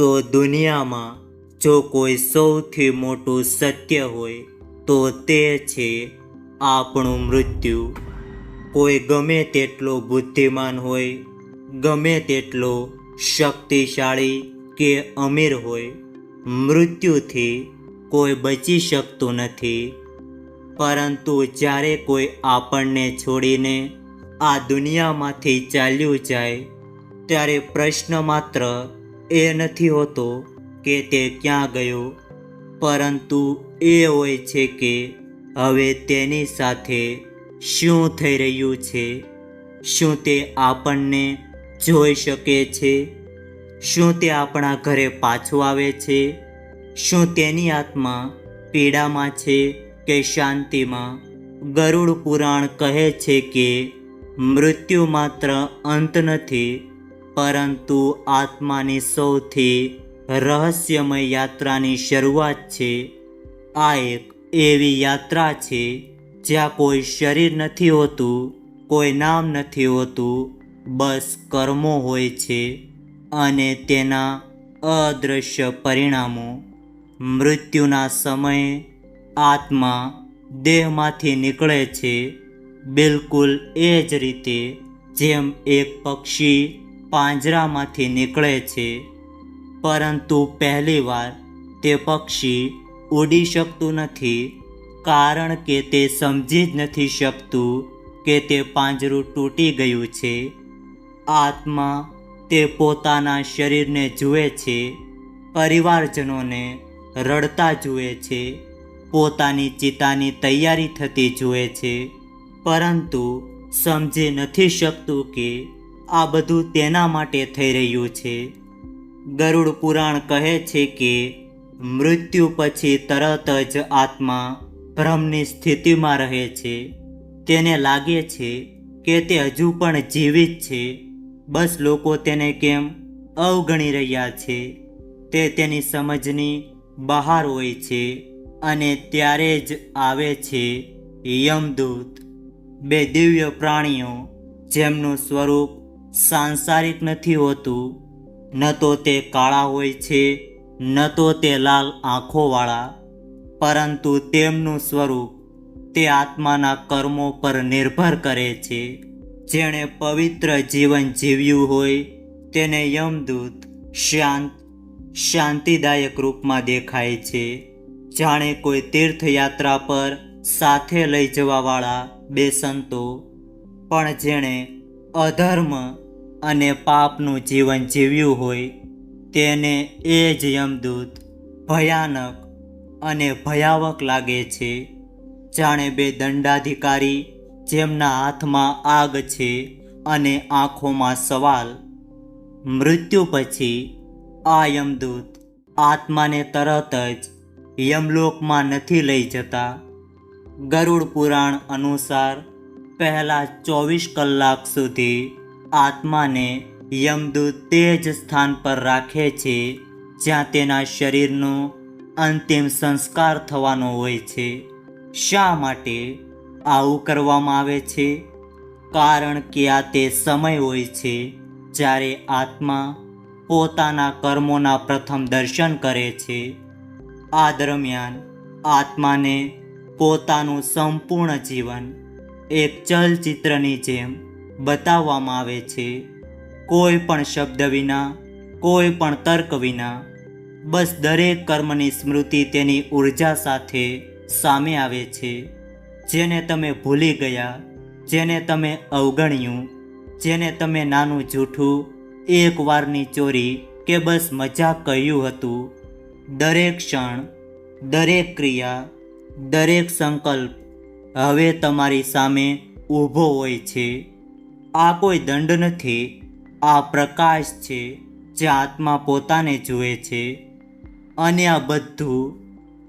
તો દુનિયામાં જો કોઈ સૌથી મોટું સત્ય હોય, તો તે છે આપણું મૃત્યુ. કોઈ ગમે તેટલો બુદ્ધિમાન હોય, ગમે તેટલો શક્તિશાળી કે અમીર હોય, મૃત્યુથી કોઈ બચી શકતું નથી. પરંતુ જ્યારે કોઈ આપણને છોડીને આ દુનિયામાંથી ચાલ્યું જાય, ત્યારે પ્રશ્ન માત્ર એ નથી હોતો કે તે ક્યાં ગયો. પરંતુ એ હોય છે કે હવે તેની સાથે શું થઈ રહ્યું છે? શું તે આપણને જોઈ શકે છે? શું તે આપણા ઘરે પાછું આવે છે? શું તેની આત્મા પીડામાં છે કે શાંતિમાં? ગરુડ પુરાણ કહે છે કે મૃત્યુ માત્ર અંત નથી પરંતુ આત્માની સૌથી રહસ્યમય યાત્રાની શરૂઆત છે. આ એક એવી યાત્રા છે જ્યાં કોઈ શરીર નથી હોતું, કોઈ નામ નથી હોતું, બસ કર્મો હોય છે અને તેના અદૃશ્ય પરિણામો. મૃત્યુના સમયે આત્મા દેહમાંથી નીકળે છે. બિલકુલ એ જ રીતે જેમ એક પક્ષી પાંજરામાંથી નીકળે છે. પરંતુ પહેલીવાર તે પક્ષી ઉડી શકતું નથી, કારણ કે તે સમજી જ નથી શકતું કે તે પાંજરું તૂટી ગયું છે. આત્મા તે પોતાના શરીરને જુએ છે, પરિવારજનોને રડતા જુએ છે, પોતાની ચિતાની તૈયારી થતી જુએ છે, પરંતુ સમજી નથી શકતું કે આ બધું તેના માટે થઈ રહ્યું છે. ગરુડ પુરાણ કહે છે કે, મૃત્યુ પછી તરત જ આત્મા ભ્રમની સ્થિતિમાં રહે છે. તેને લાગે છે કે તે હજુ પણ જીવિત છે. બસ લોકો તેને કેમ અવગણી રહ્યા છે? તે તેની સમજની બહાર હોય છે અને ત્યારે જ આવે છે યમદૂત. બે દિવ્ય પ્રાણીઓ જેમનું સ્વરૂપ સાંસારિક નથી હોતું. ન તો તે કાળા હોય છે, ન તો તે લાલ આંખોવાળા. પરંતુ તેમનું સ્વરૂપ તે આત્માના કર્મો પર નિર્ભર કરે છે. જેણે પવિત્ર જીવન જીવ્યું હોય, તેને યમદૂત શાંત, શાંતિદાયક રૂપમાં દેખાય છે. જાણે કોઈ તીર્થયાત્રા પર સાથે લઈ જવાવાળા બે સંતો, પણ જેણે અધર્મ અને પાપનું જીવન જીવ્યું હોય, તેને એ જ યમદૂત ભયાનક અને ભયાવક લાગે છે. જાણે બે દંડાધિકારી જેમના હાથમાં આગ છે અને આંખોમાં સવાલ. મૃત્યુ પછી આ યમદૂત આત્માને તરત જ યમલોકમાં નથી લઈ જતા. ગરુડ પુરાણ અનુસાર પહેલા ચોવીસ કલાક સુધી આત્માને યમદૂત તે જ સ્થાન પર રાખે છે, જ્યાં તેના શરીરનો અંતિમ સંસ્કાર થવાનો હોય છે. શા માટે આવું કરવામાં આવે છે? કારણ કે આ તે સમય હોય છે જ્યારે આત્મા પોતાના કર્મોના પ્રથમ દર્શન કરે છે. આ દરમિયાન આત્માને પોતાનું સંપૂર્ણ જીવન એક ચલચિત્રની જેમ બતાવવામાં આવે છે. કોઈ પણ શબ્દ વિના, કોઈ પણ તર્ક વિના, બસ દરેક કર્મની સ્મૃતિ તેની ઊર્જા સાથે સામે આવે છે. જેને તમે ભૂલી ગયા, જેને તમે અવગણ્યું, જેને તમે નાનું જૂઠું, એક વારની ચોરી કે બસ મજાક કહ્યું હતું. દરેક ક્ષણ, દરેક ક્રિયા, દરેક સંકલ્પ હવે તમારી સામે ઊભો હોય છે. આ કોઈ દંડ નથી. આ પ્રકાશ છે જે આત્મા પોતાને જુએ છે અને આ બધું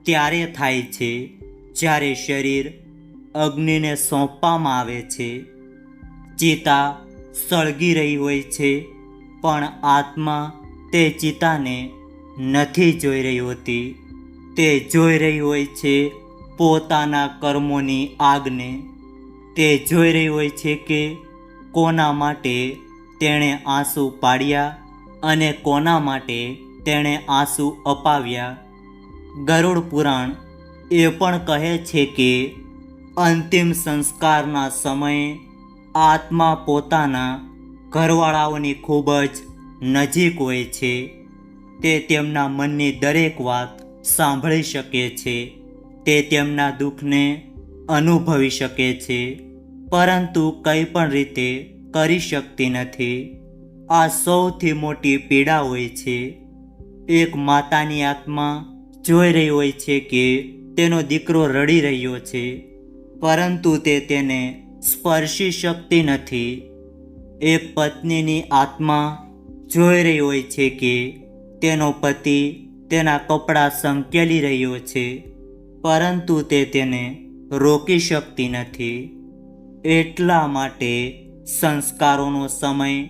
ત્યારે થાય છે જ્યારે શરીર અગ્નિને સોંપવામાં આવે છે. ચિતા સળગી રહી હોય છે, પણ આત્મા તે ચિતાને નથી જોઈ રહી હોતી. તે જોઈ રહી હોય છે પોતાના કર્મોની આગને તે જોઈ રહી હોય છે કે કોના માટે તેણે આંસુ પાડ્યા અને કોના માટે તેણે આંસુ અપાવ્યા. ગરુડ પુરાણ એ પણ કહે છે કે અંતિમ સંસ્કારના સમયે આત્મા પોતાના ઘરવાળાઓની ખૂબ જ નજીક હોય છે. તે તેમના મનની દરેક વાત સાંભળી શકે છે. તે તેમના દુઃખને અનુભવી શકે છે, પરંતુ કંઈ પણ રીતે કરી શકતી નથી. આ સૌથી મોટી પીડા હોય છે. એક માતાની આત્મા જોઈ રહી હોય છે કે તેનો દીકરો રડી રહ્યો છે, પરંતુ તે તેને સ્પર્શી શકતી નથી. એક પત્નીની આત્મા જોઈ રહી હોય છે કે તેનો પતિ તેના કપડાં સંકેલી રહ્યો છે. પરંતુ તે તેને રોકી શકતી નથી. એટલા માટે સંસ્કારોનો સમય,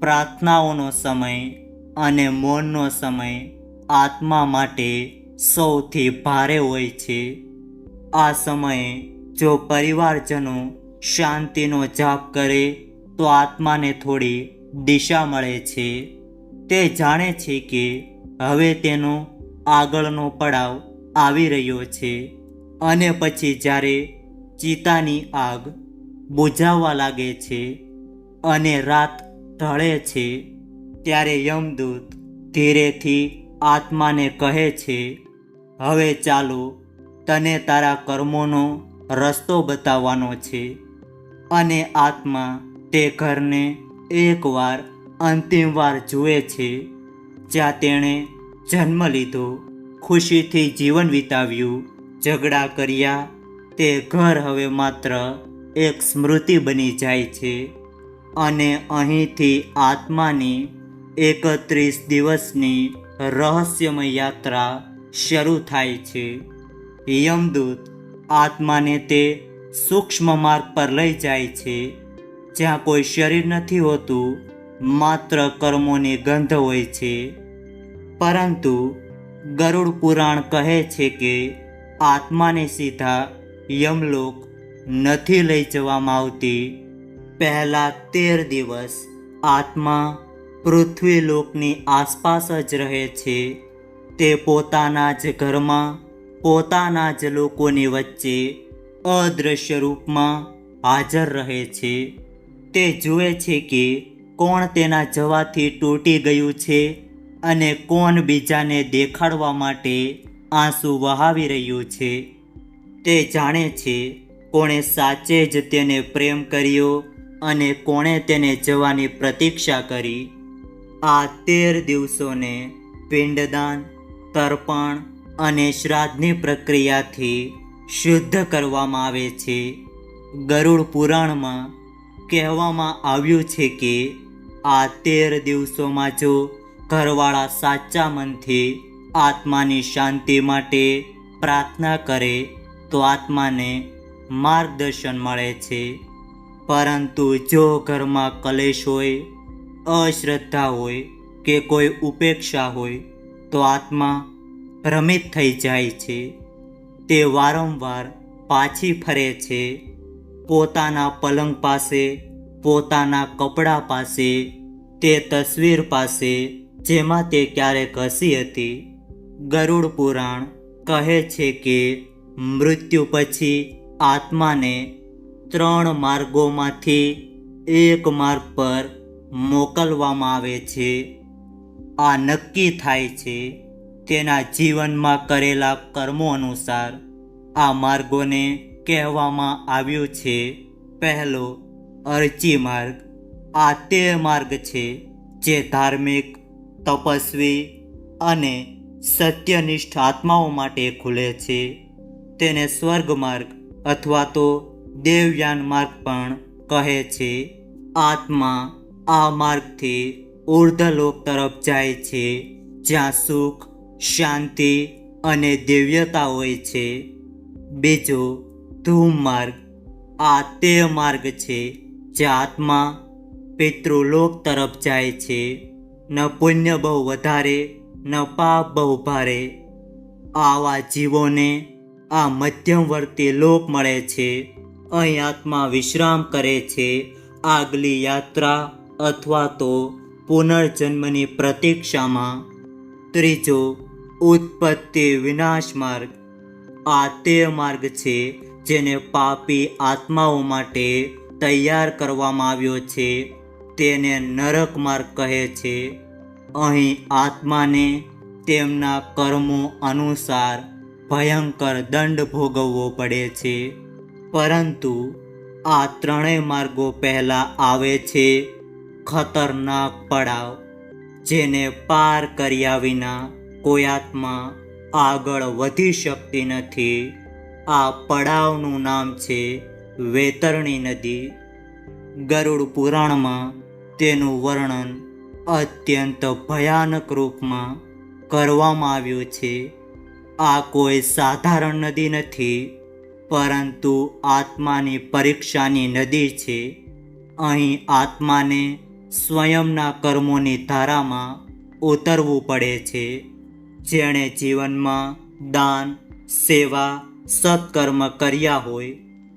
પ્રાર્થનાઓનો સમય અને મૌનનો સમય આત્મા માટે સૌથી ભારે હોય છે. આ સમયે જો પરિવારજનો શાંતિનો જાપ કરે, તો આત્માને થોડી દિશા મળે છે. તે જાણે છે કે હવે તેનો આગળનો પડાવ આવી રહ્યો છે અને પછી જ્યારે ચિતાની આગ બુઝાવવા લાગે છે અને રાત ઢળે છે, ત્યારે યમદૂત ધીરેથી આત્માને કહે છે, હવે ચાલો, તને તારા કર્મોનો રસ્તો બતાવવાનો છે. અને આત્મા તે ઘરને એકવાર અંતિમવાર જુએ છે, જ્યાં તેણે જન્મ લીધો. ખુશીથી જીવન વિતાવ્યું, ઝઘડા કર્યા. તે ઘર હવે માત્ર એક સ્મૃતિ બની જાય છે અને અહીંથી આત્માની એકત્રીસ દિવસની રહસ્યમય યાત્રા શરૂ થાય છે. યમદૂત આત્માને તે સૂક્ષ્મ માર્ગ પર લઈ જાય છે, જ્યાં કોઈ શરીર નથી હોતું, માત્ર કર્મોની ગંધ હોય છે. પરંતુ ગરુડ પુરાણ કહે છે કે, આત્માને સીધા યમલોક નથી લઈ જવામાં આવતી. પહેલા તેર દિવસ આત્મા પૃથ્વી લોકની આસપાસ જ રહે છે. તે પોતાના જ ઘરમાં, પોતાના જ લોકોની વચ્ચે અદૃશ્ય રૂપમાં હાજર રહે છે. તે જુએ છે કે કોણ તેના જવાથી તૂટી ગયું છે અને કોણ બીજાને દેખાડવા માટે આંસુ વહાવી રહ્યું છે તે જાણે છે કોણે સાચે જ તેને પ્રેમ કર્યો અને કોણે તેને જવાની પ્રતીક્ષા કરી. આ તેર દિવસોને પિંડદાન, તર્પણ અને શ્રાદ્ધની પ્રક્રિયાથી શુદ્ધ કરવામાં આવે છે. ગરુડ પુરાણમાં કહેવામાં આવ્યું છે કે આ તેર દિવસોમાં જો ઘરવાળા સાચા મનથી આત્માની શાંતિ માટે પ્રાર્થના કરે તો આત્માને માર્ગદર્શન મળે છે. પરંતુ જો ઘરમાં કલેશ હોય, અશ્રદ્ધા હોય કે કોઈ ઉપેક્ષા હોય, તો આત્મા ભ્રમિત થઈ જાય છે. તે વારંવાર પાછી ફરે છે. પોતાના પલંગ પાસે, પોતાના કપડાં પાસે, તે તસવીર પાસે જેમાં તે ક્યારેક હસી હતી, ગરુડ પુરાણ કહે છે કે મૃત્યુ પછી આત્માને ત્રણ માર્ગોમાંથી એક માર્ગ પર મોકલવામાં આવે છે. આ નક્કી થાય છે તેના જીવનમાં કરેલા કર્મો અનુસાર આ માર્ગોને કહેવામાં આવ્યું છે, પહેલો અરચી માર્ગ. આ તે માર્ગ છે જે ધાર્મિક તપસ્વી અને સત્યનિષ્ઠ આત્માઓ માટે ખુલે છે. તેને સ્વર્ગ માર્ગ અથવા તો દેવયાન માર્ગ પણ કહે છે. આત્મા આ માર્ગથી ઉર્ધ્વલોક તરફ જાય છે, જ્યાં સુખ, શાંતિ અને દિવ્યતા હોય છે. બીજો ધૂમ માર્ગ. આ તે માર્ગ છે જે આત્મા પિતૃલોક તરફ જાય છે. ન પુણ્ય બહુ વધારે, ન પાપ બહુ ભારે. આવા જીવોને આ મધ્યમવર્તી લોક મળે છે. અહીં આત્મા વિશ્રામ કરે છે. આગલી યાત્રા અથવા તો પુનર્જન્મની પ્રતીક્ષામાં. ત્રીજો, ઉત્પત્તિ વિનાશ માર્ગ. આ તે માર્ગ છે જેને પાપી આત્માઓ માટે તૈયાર કરવામાં આવ્યો છે. તેને નરક માર્ગ કહે છે. અહીં આત્માને તેમના કર્મો અનુસાર ભયંકર દંડ ભોગવવો પડે છે. પરંતુ આ ત્રણેય માર્ગો પહેલાં આવે છે. ખતરનાક પડાવ, જેને પાર કર્યા વિના કોઈ આત્મા આગળ વધી શકતી નથી. આ પડાવનું નામ છે વેતરણી નદી. ગરુડ પુરાણમાં તેનું વર્ણન અત્યંત ભયાનક રૂપમાં કરવામાં આવ્યું છે. આ કોઈ સાધારણ નદી નથી, પરંતુ આત્માની પરીક્ષાની નદી છે. અહીં આત્માને સ્વયંના કર્મોની ધારામાં ઉતરવું પડે છે, જેણે જીવનમાં દાન, સેવા, સત્કર્મ કર્યા હોય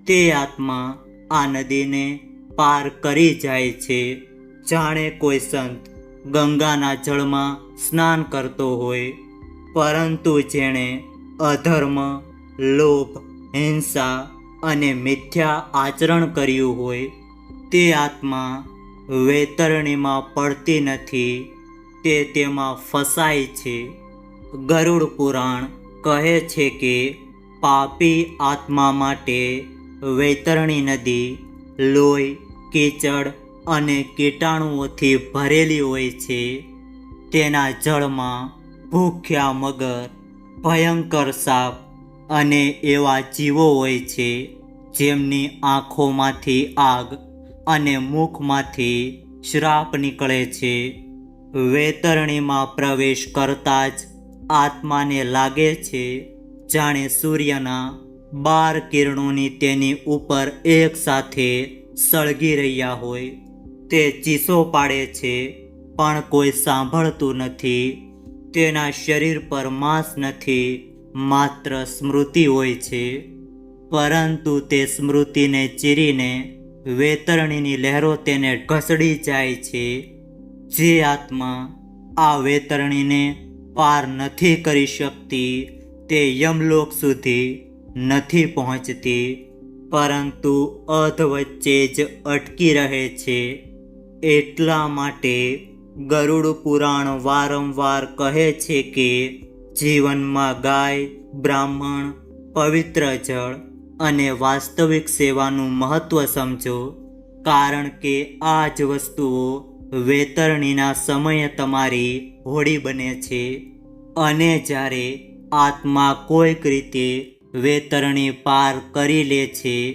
તે આત્મા આ નદીને પાર કરી જાય છે. જાણે કોઈ સંત ગંગાના જળમાં સ્નાન કરતો હોય, પરંતુ જેણે અધર્મ, લોભ, હિંસા અને મિથ્યા આચરણ કર્યું હોય, તે આત્મા વેતરણીમાં પડતી નથી, તે તેમાં ફસાય છે. ગરુડ પુરાણ કહે છે કે પાપી આત્મા માટે વૈતરણી નદી, લોહી, કીચડ અને કીટાણુઓથી ભરેલી હોય છે, તેના જળમાં ભૂખ્યા મગર, ભયંકર સાપ અને એવા જીવો હોય છે, જેમની આંખોમાંથી આગ અને મુખમાંથી શ્રાપ નીકળે છે. વેતરણીમાં પ્રવેશ કરતાં જ આત્માને લાગે છે, જાણે સૂર્યના બાર કિરણોની તેની ઉપર એક સાથે સળગી રહ્યા હોય. તે ચીસો પાડે છે, પણ કોઈ સાંભળતું નથી. તેના શરીર પર માંસ નથી, માત્ર સ્મૃતિ હોય છે. પરંતુ તે સ્મૃતિને ચીરીને વેતરણીની લહેરો તેને ઘસડી જાય છે. જે આત્મા આ વેતરણીને પાર નથી કરી શકતી, તે યમલોક સુધી નથી પહોંચતી, પરંતુ અધ વચ્ચે જ અટકી રહે છે. એટલા માટે ગરુડ પુરાણ વારંવાર કહે છે કે જીવનમાં ગાય, બ્રાહ્મણ, પવિત્ર જળ અને વાસ્તવિક સેવાનું મહત્વ સમજો, કારણ કે આ જ વસ્તુઓ વેતરણીના સમયે તમારી હોડી બને છે. અને જ્યારે આત્મા કોઈક રીતે વેતરણી પાર કરી લે છે,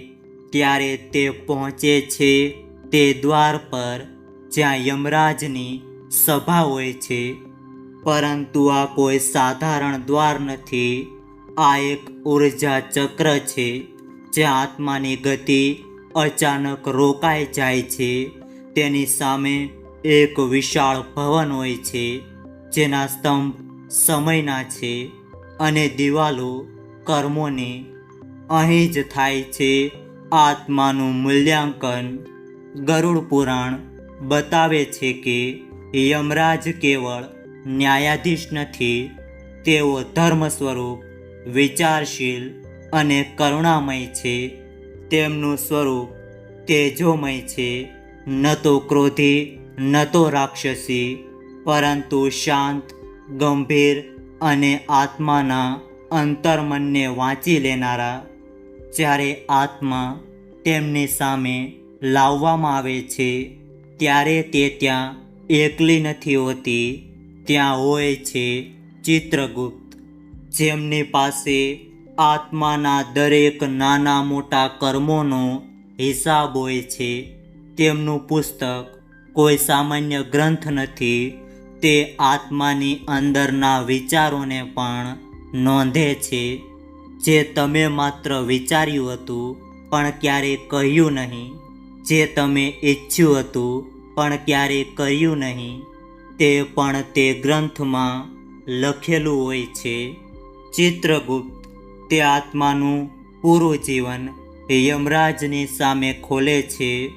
ત્યારે તે પહોંચે છે તે દ્વાર પર જ્યાં યમરાજની સભા હોય છે, પરંતુ આ કોઈ સાધારણ દ્વાર નથી. આ એક ઊર્જા ચક્ર છે, જ્યાં આત્માની ગતિ અચાનક રોકાઈ જાય છે. તેની સામે એક વિશાળ ભવન હોય છે, જેના સ્તંભ સમયના છે અને દિવાલો કર્મોની. અહીં જ થાય છે આત્માનું મૂલ્યાંકન ગરુડ પુરાણ. બતાવે છે કે યમરાજ કેવળ ન્યાયાધીશ નથી, તેઓ ધર્મ સ્વરૂપ, વિચારશીલ અને કરુણામય છે. તેમનું સ્વરૂપ તેજોમય છે. ન તો ક્રોધી, ન તો રાક્ષસી, પરંતુ શાંત, ગંભીર અને આત્માના અંતર્મનને વાંચી લેનારા, જ્યારે આત્મા તેમની સામે લાવવામાં આવે છે. ત્યારે તે ત્યાં એકલી નથી હોતી, ત્યાં હોય છે ચિત્રગુપ્ત, જેમની પાસે આત્માના દરેક નાના મોટા કર્મોનો હિસાબ હોય છે. તેમનું પુસ્તક કોઈ સામાન્ય ગ્રંથ નથી, તે આત્માની અંદરના વિચારોને પણ નોંધે છે. જે તમે માત્ર વિચાર્યું હતું, પણ ક્યારેય કહ્યું નહીં. જે તમે ઈચ્છ્યું હતું, પણ ક્યારે કર્યું નહીં, તે પણ તે ગ્રંથમાં લખેલું હોય છે. ચિત્રગુપ્ત, તે આત્માનું પૂરું જીવન યમરાજની સામે ખોલે છે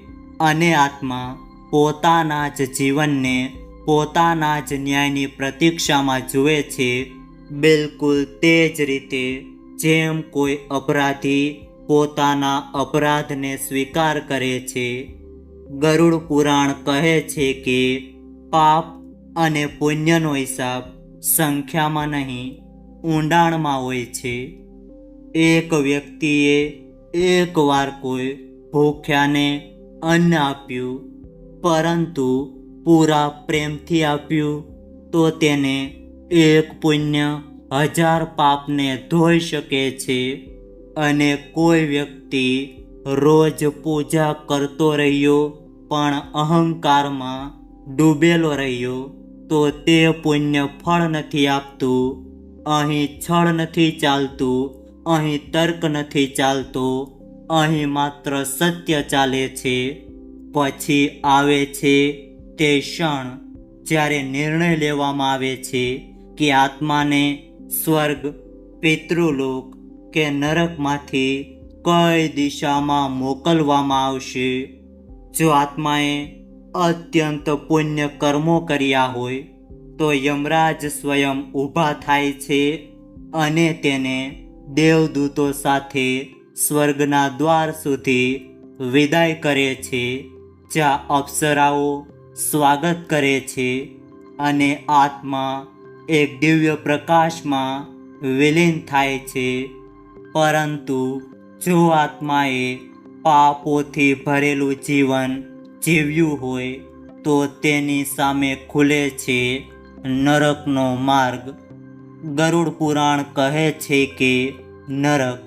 અને આત્મા પોતાના જ જીવનને પોતાના જ ન્યાયની પ્રતીક્ષામાં જુએ છે. બિલકુલ તે જ રીતે જેમ કોઈ અપરાધી પોતાના અપરાધને સ્વીકાર કરે છે. ગરુડ પુરાણ કહે છે કે, પાપ અને પુણ્યનો હિસાબ સંખ્યામાં નહીં, ઊંડાણમાં હોય છે. એક વ્યક્તિએ એકવાર કોઈ ભૂખ્યાને અન્ન આપ્યું, પરંતુ પૂરા પ્રેમથી આપ્યું, તો તેને એક પુણ્ય હજાર પાપને ધોઈ શકે છે. અને કોઈ વ્યક્તિ રોજ પૂજા કરતો રહ્યો, પણ અહંકારમાં ડૂબેલો રહ્યો, તો તે પુણ્ય ફળ નથી આપતું. અહીં છળ નથી ચાલતું, અહીં તર્ક નથી ચાલતો, અહીં માત્ર સત્ય ચાલે છે. પછી આવે છે તે ક્ષણ જ્યારે નિર્ણય લેવામાં આવે છે કે આત્માને સ્વર્ગ, પિતૃલોક કે નરકમાંથી કઈ દિશામાં મોકલવામાં આવશે? જો આત્માએ અત્યંત પુણ્ય કર્મો કર્યા હોય, તો યમરાજ સ્વયં ઊભા થાય છે અને તેને દેવદૂતો સાથે સ્વર્ગના દ્વાર સુધી વિદાય કરે છે, જ્યાં અપ્સરાઓ સ્વાગત કરે છે અને આત્મા એક દિવ્ય પ્રકાશમાં વિલીન થાય છે. પરંતુ જો આત્માએ પાપોથી ભરેલું જીવન જીવ્યું હોય, તો તેની સામે ખુલે છે નરકનો માર્ગ. ગરુડ પુરાણ કહે છે કે નરક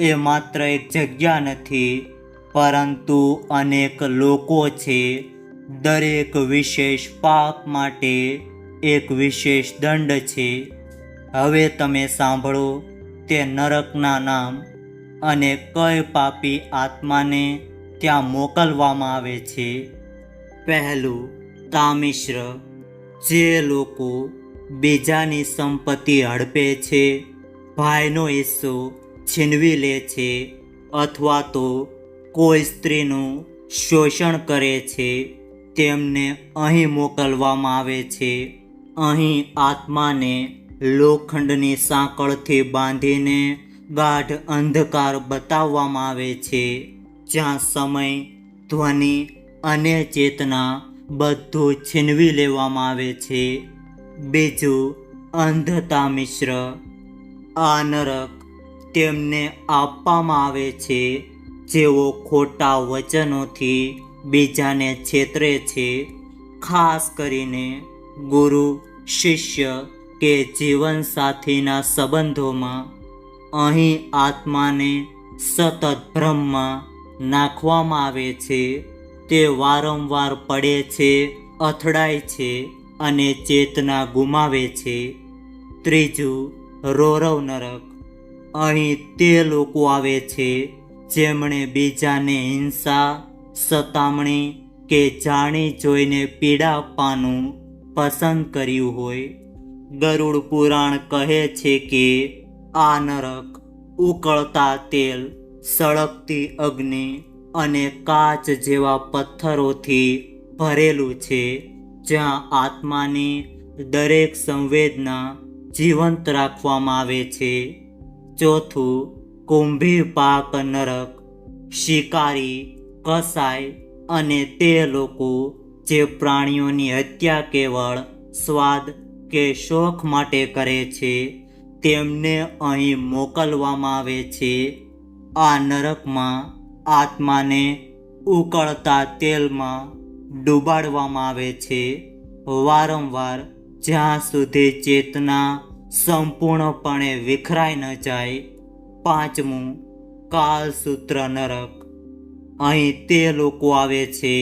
એ માત્ર એક જગ્યા નથી, પરંતુ અનેક લોકો છે. દરેક વિશેષ પાપ માટે એક વિશેષ દંડ છે. હવે તમે સાંભળો. તે નરકના નામ અને કઈ પાપી આત્માને ત્યાં મોકલવામાં આવે છે? પહેલું તામિશ્ર જે લોકો બીજાની સંપત્તિ હડપે છે, ભાઈનો હિસ્સો છીનવી લે છે અથવા તો કોઈ સ્ત્રીનું શોષણ કરે છે, તેમને અહીં મોકલવામાં આવે છે. અહીં આત્માને લોખંડની સાંકળથી બાંધીને ગાઢ અંધકાર બતાવવામાં આવે છે, જ્યાં સમય, ધ્વનિ અને ચેતના બધું છીનવી લેવામાં આવે છે. બીજું, અંધતા મિશ્ર. આ નરક તેમને આપવામાં આવે છે, જેઓ ખોટા વચનોથી બીજાને છેતરે છે. ખાસ કરીને ગુરુ, શિષ્ય કે જીવનસાથીના સંબંધોમાં અહીં આત્માને સતત ભ્રમમાં નાખવામાં આવે છે, તે વારંવાર પડે છે, અથડાય છે અને ચેતના ગુમાવે છે. ત્રીજું, રોરવ નરક. અહીં તે લોકો આવે છે જેમણે બીજાને હિંસા, સતામણી કે જાણી જોઈને પીડા આપવાનું પસંદ કર્યું હોય. ગરુડ પુરાણ કહે છે કે, આ નરક ઉકળતા તેલ, સળગતી અગ્નિ અને કાચ જેવા પથ્થરોથી ભરેલું છે, જ્યાં આત્માની દરેક સંવેદના જીવંત રાખવામાં આવે છે. ચોથું, કુંભી પાક નરક, શિકારી કસાય અને તે લોકો જે પ્રાણીઓની હત્યા કેવળ સ્વાદ કે શોખ માટે કરે છે, તેમને અહીં મોકલવામાં આવે છે. આ નરકમાં આત્માને ઉકળતા તેલમાં ડૂબાડવામાં આવે છે. વારંવાર જ્યાં સુધી ચેતના સંપૂર્ણપણે વિખરાઈ ન જાય, પાંચમું કાલસૂત્ર નરક. અહીં તે લોકો આવે છે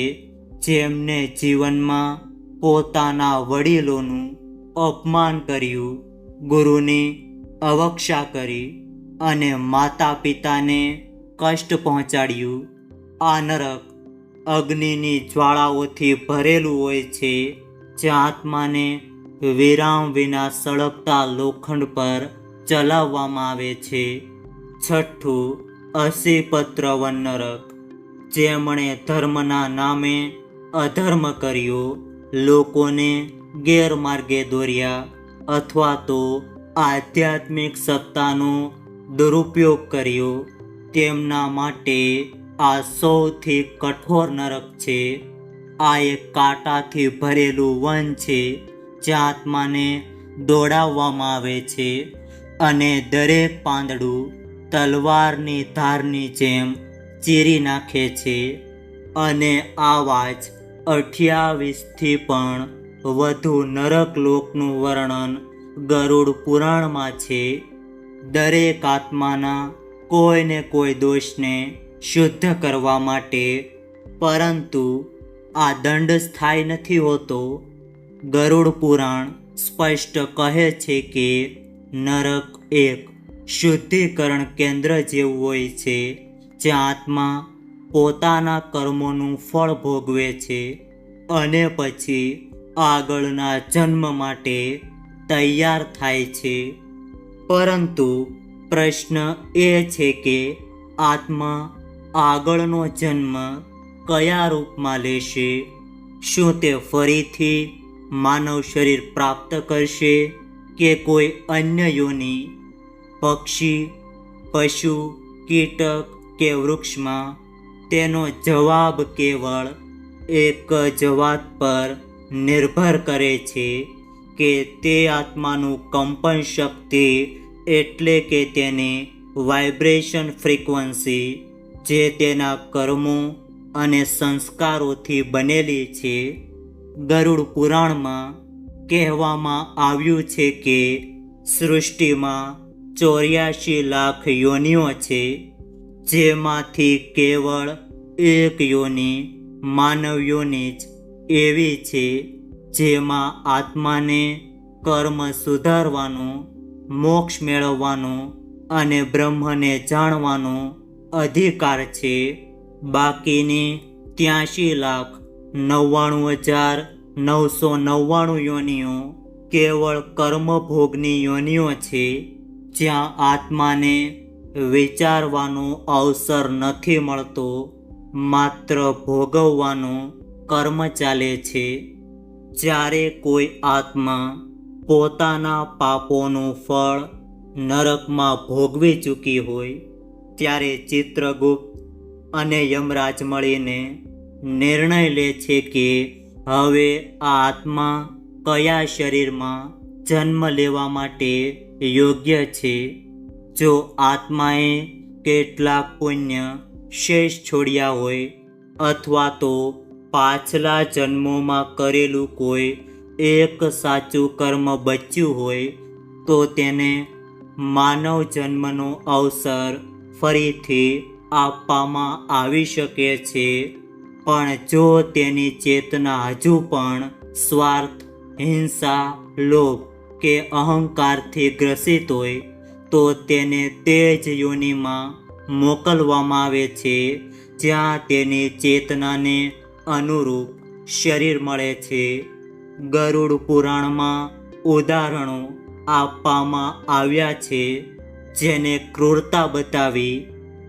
જેમને જીવનમાં પોતાના વડીલોનું અપમાન કર્યું, ગુરુની અવક્ષા કરી અને માતા પિતાને કષ્ટ પહોંચાડ્યું. આ નરક અગ્નિની જ્વાળાઓથી ભરેલું હોય છે, જે આત્માને વિરામ વિના સળગતા લોખંડ પર ચલાવવામાં આવે છે. છઠ્ઠું અસીપત્ર વન નરક, જેમણે ધર્મના નામે અધર્મ કર્યો, લોકોને ગેરમાર્ગે દોર્યા અથવા તો આધ્યાત્મિક સત્તાનો દુરુપયોગ કર્યો. તેમના માટે આ સૌથી કઠોર નરક છે. આ એક કાંટાથી ભરેલું વન છે જે આત્માને દોડાવવામાં આવે છે અને દરેક પાંદડું તલવારની ધારની જેમ ચીરી નાખે છે. અને આવા જ અઠ્યાવીસથી પણ વધુ નરક લોકનું વર્ણન ગરુડ પુરાણમાં છે. દરેક આત્માના કોઈને કોઈ દોષને શુદ્ધ કરવા માટે, પરંતુ આ દંડ સ્થાયી નથી હોતો. ગરુડ પુરાણ સ્પષ્ટ કહે છે કે નરક એક શુદ્ધિકરણ કેન્દ્ર જેવું હોય છે જ્યાં આત્મા પોતાના કર્મોનું ફળ ભોગવે છે. અને પછી આગળના જન્મ માટે તૈયાર થાય છે. પરંતુ પ્રશ્ન એ છે કે આત્મા આગળનો જન્મ કયા રૂપમાં લેશે? શું તે ફરીથી માનવ શરીર પ્રાપ્ત કરશે કે કોઈ અન્ય યોની, પક્ષી, પશુ, કીટક કે વૃક્ષમાં? તેનો જવાબ કેવળ એક જ વાત પર નિર્ભર કરે છે કે તે આત્માનું કંપન શક્તિ એટલે કે તેની વાઇબ્રેશન ફ્રીક્વન્સી જે તેના કર્મો અને સંસ્કારોથી બનેલી છે. ગરુડ પુરાણમાં કહેવામાં આવ્યું છે કે સૃષ્ટિમાં ચોર્યાસી લાખ યોનિઓ છે, જેમાંથી કેવળ એક યોની માનવ યોની જ એવી છે જેમાં આત્માને કર્મ સુધારવાનું, મોક્ષ મેળવવાનો અને બ્રહ્મને જાણવાનો અધિકાર છે. બાકીની ત્યાંશી લાખ નવ્વાણું હજાર નવસો નવ્વાણું યોનિઓ કેવળ કર્મભોગની યોનિઓ છે, જ્યાં આત્માને વિચારવાનો અવસર નથી મળતો, માત્ર ભોગવવાનો કર્મ ચાલે છે, જ્યારે કોઈ આત્મા પોતાના પાપોનું ફળ નરકમાં ભોગવી ચૂકી હોય, ત્યારે ચિત્રગુપ્ત અને યમરાજ મળીને નિર્ણય લે છે કે હવે આ આત્મા કયા શરીરમાં જન્મ લેવા માટે યોગ્ય છે? જો આત્માએ કેટલાક પુણ્ય શેષ છોડ્યા હોય અથવા તો પાછલા જન્મોમાં કરેલું કોઈ એક સાચું કર્મ બચ્યું હોય, તો તેને માનવ જન્મનો અવસર ફરીથી આપવામાં આવી શકે છે. પણ જો તેની ચેતના હજુ પણ સ્વાર્થ, હિંસા, લોભ કે અહંકારથી ગ્રસિત હોય, તો તેને તે જ યોનિમાં મોકલવામાં આવે છે, જ્યાં તેની ચેતનાને અનુરૂપ શરીર મળે છે. ગરુડ પુરાણમાં ઉદાહરણો આપવામાં આવ્યા છે. જેને ક્રૂરતા બતાવી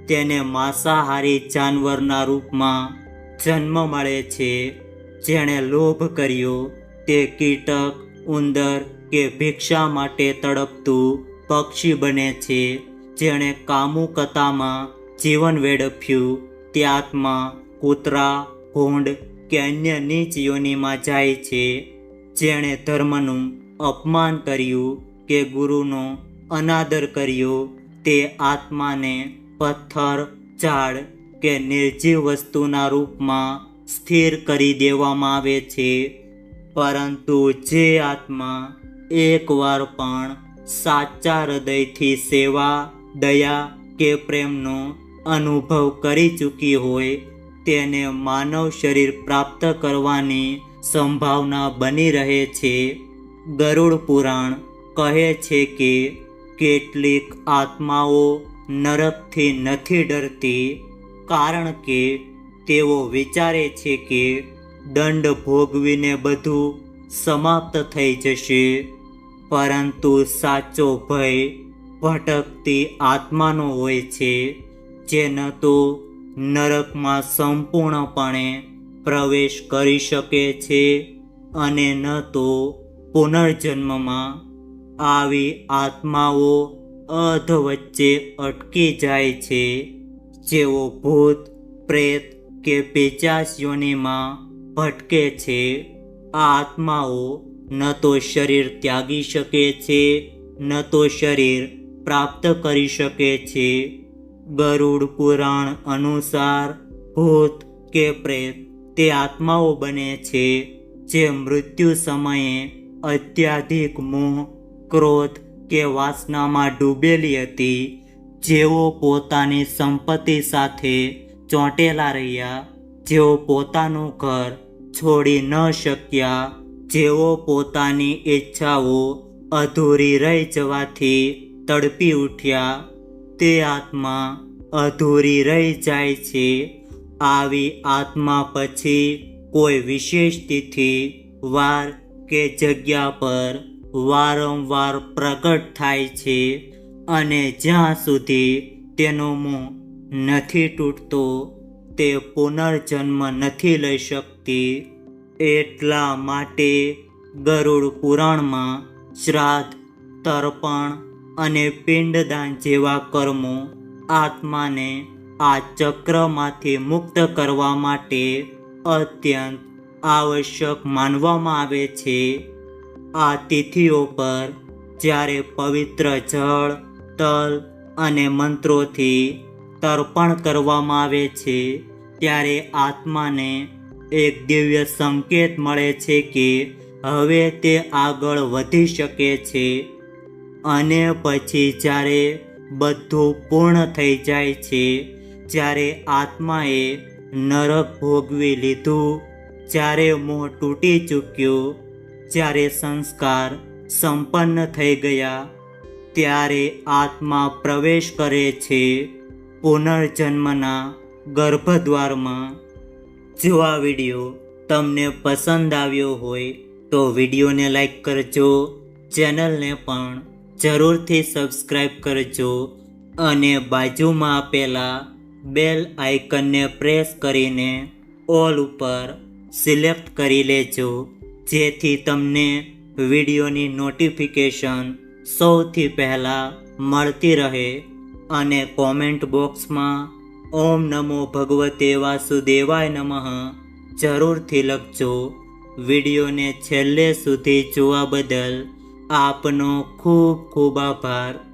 તેને માંસાહારી જાનવરના રૂપમાં જન્મ મળે છે. જેણે લોભ કર્યો તે કીટક, ઉંદર કે ભિક્ષા માટે તડપતું પક્ષી બને છે. જેણે કામુકતામાં જીવન વેડફ્યું તે આત્મા કૂતરા ભૂંડ કે અન્ય નીચ યોનિમાં જાય છે, જેણે ધર્મનું અપમાન કર્યું કે ગુરુનો અનાદર કર્યો, તે આત્માને પથ્થર, ઝાડ કે નિર્જીવ વસ્તુના રૂપમાં સ્થિર કરી દેવામાં આવે છે. પરંતુ જે આત્મા એકવાર પણ સાચા હૃદયથી સેવા, દયા કે પ્રેમનો અનુભવ કરી ચૂકી હોય તેને માનવ શરીર પ્રાપ્ત કરવાની સંભાવના બની રહે છે. ગરુડ પુરાણ કહે છે કે કેટલીક આત્માઓ નરકથી નથી ડરતી, કારણ કે તેઓ વિચારે છે કે દંડ ભોગવીને બધું સમાપ્ત થઈ જશે. પરંતુ સાચો ભય ભટકતી આત્માનો હોય છે, જે ન તો નરકમાં સંપૂર્ણપણે પ્રવેશ કરી શકે છે અને ન તો પુનર્જન્મમાં આવી આત્માઓ અધ વચ્ચે અટકી જાય છે. જેઓ ભૂત, પ્રેત કે પેચાસ યોનિમાં ભટકે છે, આ આત્માઓ ન તો શરીર ત્યાગી શકે છે, ન તો શરીર પ્રાપ્ત કરી શકે છે. ગરુડ પુરાણ અનુસાર ભૂત કે પ્રેત, તે આત્માઓ બને છે, જે મૃત્યુ સમયે અત્યાધિક મોહ, ક્રોધ કે વાસનામાં ડૂબેલી હતી. જેઓ પોતાની સંપત્તિ સાથે ચોંટેલા રહ્યા, જેઓ પોતાનું ઘર છોડી ન શક્યા, જેઓ પોતાની ઈચ્છાઓ અધૂરી રહી જવાથી તડપી ઉઠ્યા. તે આત્મા અધૂરી રહી જાય છે. આવી આત્મા પછી કોઈ વિશેષ તિથિ, વાર કે જગ્યા પર વારંવાર પ્રગટ થાય છે અને જ્યાં સુધી તેનો મોં નથી તૂટતો, તે પુનર્જન્મ નથી લઈ શકતી. એટલા માટે ગરુડ પુરાણમાં શ્રાદ્ધ, તર્પણ અને પિંડદાન જેવા કર્મો આત્માને આ ચક્રમાંથી મુક્ત કરવા માટે અત્યંત આવશ્યક માનવામાં આવે છે. આ તિથિઓ પર જ્યારે પવિત્ર જળ, તલ અને મંત્રોથી તર્પણ કરવામાં આવે છે, ત્યારે આત્માને એક દિવ્ય સંકેત મળે છે કે હવે તે આગળ વધી શકે છે. અને પછી જ્યારે બધું પૂર્ણ થઈ જાય છે, જ્યારે આત્માએ નરક ભોગવી લીધું, જ્યારે મોહ તૂટી ચૂક્યો, જ્યારે સંસ્કાર સંપન્ન થઈ ગયા, ત્યારે આત્મા પ્રવેશ કરે છે પુનર્જન્મના ગર્ભદ્વારમાં. જો આ વીડિયો તમને પસંદ આવ્યો હોય તો વિડીયોને લાઈક કરજો, ચેનલને પણ જરૂરથી સબસ્ક્રાઈબ કરજો અને બાજુમાં આપેલા બેલ આઇકનને પ્રેસ કરીને ઓલ ઉપર સિલેક્ટ કરી લેજો, જેથી તમને વિડીયોની નોટિફિકેશન સૌથી પહેલાં મળતી રહે અને કોમેન્ટ બોક્સમાં ઓમ નમો ભગવતે વાસુદેવાય નમઃ જરૂરથી લખજો. વિડીયોને છેલ્લે સુધી જોવા બદલ આપનો ખૂબ ખૂબ આભાર.